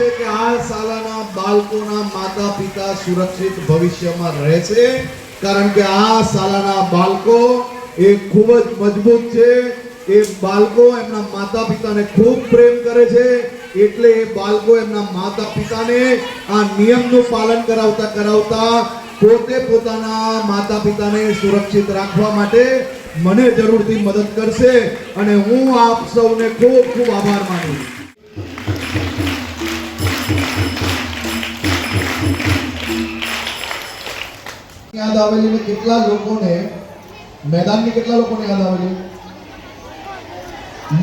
છે કે આ શાળાના બાળકોના માતા પિતા સુરક્ષિત ભવિષ્યમાં રહેશે કારણ કે આ શાળાના બાળકો એ ખૂબ જ મજબૂત છે. એ બાળકો એમના માતા પિતાને ખૂબ પ્રેમ કરે છે. એટલે એ બાળકો એમના માતા પિતાને આ નિયમનું પાલન કરાવતા કરાવતા પોતે પોતાના માતા પિતાને સુરક્ષિત રાખવા માટે મને જરૂરથી મદદ કરશે. અને હું આપ સૌને ખૂબ ખૂબ આભાર માનું છું. યાદ આવેલી કેટલા લોકોને, મેદાનની કેટલા લોકોને યાદ આવેલી?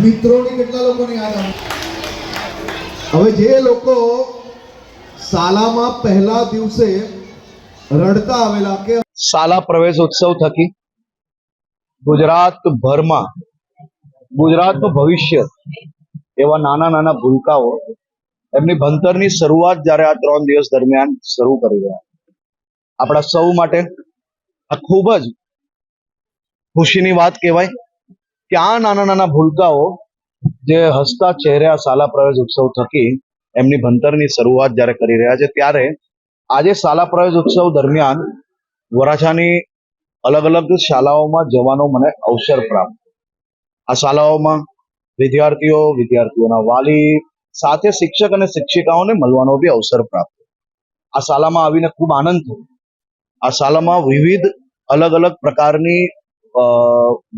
મિત્રોની કેટલા લોકોને યાદ આવેલી? હવે જે લોકો શાળામાં પહેલા દિવસે રડતા આવેલા કે શાળા પ્રવેશ ઉત્સવ થકી ગુજરાત ભરમાં ગુજરાતનું ભવિષ્ય એવા નાના નાના ભૂલકાઓ એમની ભણતરની શરૂઆત જ્યારે આ ત્રણ દિવસ દરમિયાન શરૂ કરી રહ્યા. આપણા સૌ માટે આ ખૂબ જ ખુશીની વાત કહેવાય કે આ નાના નાના ભૂલકાઓ જે હસતા ચહેરે આ શાલા પ્રવેશ ઉત્સવ થકી એમની ભણતરની શરૂઆત જ્યારે કરી રહ્યા છે ત્યારે આજે શાળા પ્રવેશ ઉત્સવ દરમિયાન વરાછાની અલગ અલગ શાળાઓમાં જવાનો મને અવસર પ્રાપ્ત આ શાળાઓમાં વિદ્યાર્થીઓ, વિદ્યાર્થીઓના વાલી સાથે શિક્ષક અને શિક્ષિકાઓને મળવાનો બી અવસર પ્રાપ્ત આ શાળામાં આવીને ખૂબ આનંદ થયો. આ શાળામાં વિવિધ અલગ અલગ પ્રકારની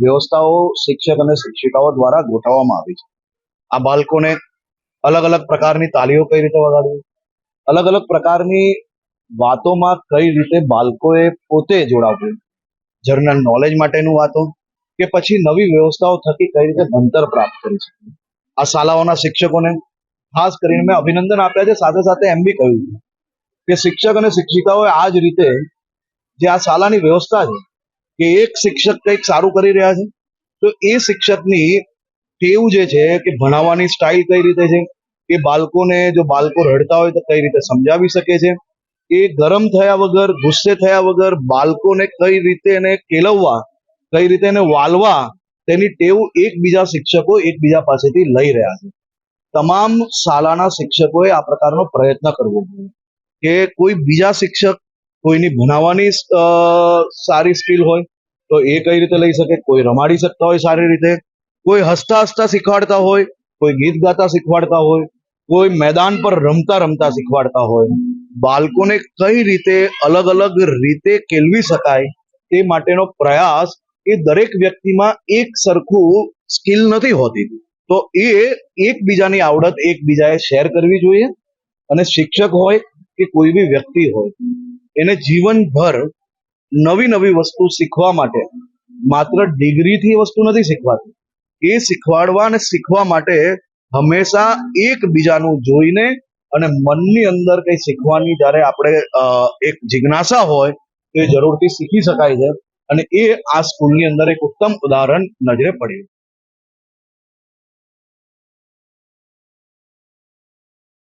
વ્યવસ્થાઓ શિક્ષક અને શિક્ષિકાઓ દ્વારા ગોઠવવામાં આવી છે. આ બાળકોને અલગ અલગ પ્રકારની તાલીઓ કઈ રીતે વગાડવી? અલગ અલગ પ્રકારની વાતોમાં કઈ રીતે બાળકોએ પોતે જોડાવવું? જનરલ નોલેજ માટેનું વાતો કે પછી નવી વ્યવસ્થાઓ થકી કઈ રીતે ભણતર પ્રાપ્ત કરી શકે આ શાળાઓના શિક્ષકોને ખાસ કરીને મેં અભિનંદન આપ્યા છે. સાથે સાથે એમ બી કહ્યું કે શિક્ષક અને શિક્ષિકાઓએ આ જ રીતે જે આ શાળાની વ્યવસ્થા છે કે એક શિક્ષક કંઈક સારું કરી રહ્યા છે, તો એ શિક્ષકની ટેવ જે છે કે ભણાવવાની સ્ટાઇલ કઈ રીતે છે એ બાળકોને જો બાળકો રડતા હોય તો કઈ રીતે સમજાવી શકે છે, એ ગરમ થયા વગર, ગુસ્સે થયા વગર બાળકોને કઈ રીતે એને કેળવવા, કઈ રીતે એને વાલવા, તેની ટેવ એકબીજા શિક્ષકો એકબીજા પાસેથી લઈ રહ્યા છે. તમામ શાળાના શિક્ષકોએ આ પ્રકારનો પ્રયત્ન કરવો જોઈએ. કે કોઈ બીજા શિક્ષક કોઈની ભણાવવાની સારી સ્કિલ હોય, તો એ કઈ રીતે લઈ શકે? કોઈ રમાડી શકતા હોય સારી રીતે. કોઈ હસતા હસતા શીખવાડતા હોય, કોઈ ગીત ગાતા શીખવાડતા હોય, કોઈ મેદાન પર રમતા રમતા શીખવાડતા હોય. બાળકોને કઈ રીતે અલગ અલગ રીતે કેળવી શકાય તે માટેનો પ્રયાસ એ દરેક વ્યક્તિમાં એક સરખું સ્કિલ નથી હોતી. તો એ એકબીજાની આવડત એકબીજાએ શેર કરવી જોઈએ અને શિક્ષક હોય કે કોઈ બી વ્યક્તિ હોય, એને જીવનભર નવી નવી વસ્તુ શીખવા માટે, માત્ર ડિગ્રીથી વસ્તુ નથી શીખવાતી, એ શીખવાડવા અને શીખવા માટે હંમેશા એકબીજાનું જોઈને અને મનની અંદર કંઈ શીખવાની જ્યારે આપણે એક જિજ્ઞાસા હોય તો એ જરૂરથી શીખી શકાય છે અને એ આ સ્કૂલની અંદર એક ઉત્તમ ઉદાહરણ નજરે પડ્યું